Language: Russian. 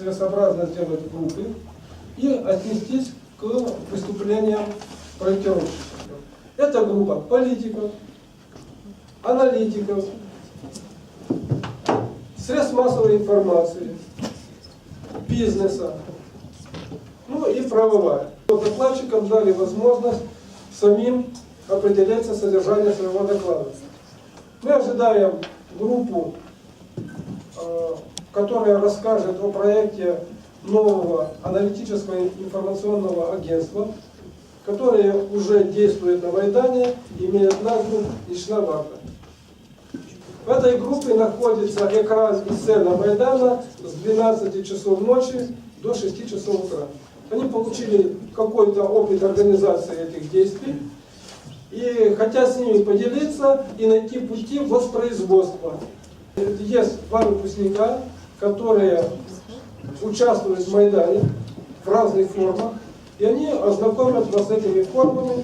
целесообразно сделать группы и отнестись к выступлениям проектировщиков. Это группа политиков, аналитиков, средств массовой информации, бизнеса, ну и правовая. Докладчикам дали возможность самим определяться содержание своего доклада. Мы ожидаем группу, э, которая расскажет о проекте нового аналитического информационного агентства, которое уже действует на Майдане, имеет назву «Ночная варта». В этой группе находится экран и сцена Майдана с 12 часов ночи до 6 часов утра. Они получили какой-то опыт организации этих действий и хотят с ними поделиться и найти пути воспроизводства. Есть два выпускника, которые участвуют в Майдане в разных формах, и они ознакомят вас с этими формами